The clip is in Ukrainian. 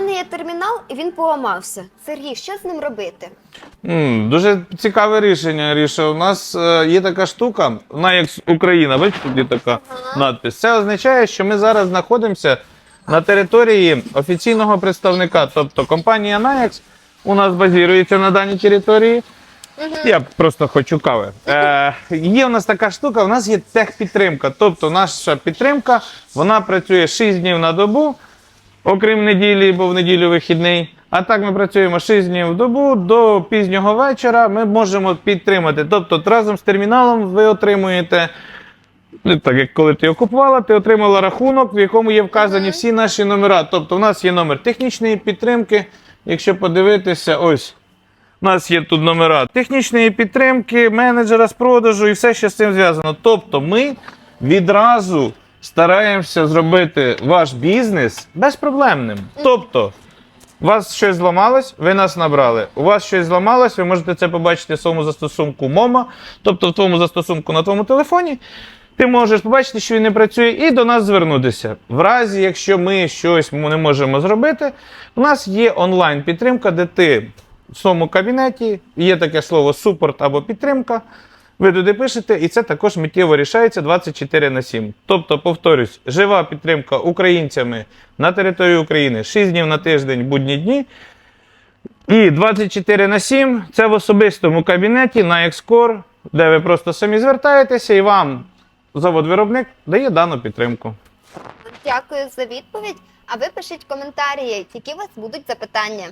мене є термінал, і він поламався. Сергій, що з ним робити? М, Дуже цікаве рішення, Ріша. У нас е, є така штука, вона як Україна, бачите, тут є така надпис. Це означає, що ми зараз знаходимося на території офіційного представника. Тобто компанія Nayax у нас базується на даній території. Я просто хочу кави. Е, є у нас така штука, у нас є техпідтримка. Тобто наша підтримка вона працює 6 днів на добу, окрім неділі, бо в неділю вихідний. А так ми працюємо 6 днів в добу до пізнього вечора. Ми можемо підтримати. Тобто, разом з терміналом ви отримуєте. ну, Так як коли ти його купувала, ти отримала рахунок, в якому є вказані всі наші номера. Тобто, у нас є номер технічної підтримки. Якщо подивитися, ось у нас є тут номера технічної підтримки, менеджера з продажу і все, що з цим зв'язано. Тобто, ми відразу стараємося зробити ваш бізнес безпроблемним. Тобто, у вас щось зламалось, ви нас набрали. У вас щось зламалось, ви можете це побачити в своєму застосунку МОМА, тобто в твоєму застосунку на твоєму телефоні. Ти можеш побачити, що він не працює, і до нас звернутися. В разі, якщо ми щось не можемо зробити, у нас є онлайн-підтримка, де ти в своєму кабінеті є таке слово супорт або підтримка. Ви туди пишете, і це також миттєво рішається 24 на 7. Тобто, повторюсь, жива підтримка українцями на території України 6 днів на тиждень, будні дні. І 24 на 7 це в особистому кабінеті на Екскор, де ви просто самі звертаєтеся, і вам завод-виробник дає дану підтримку. Дякую за відповідь. А ви пишіть коментарі, які у вас будуть запитання.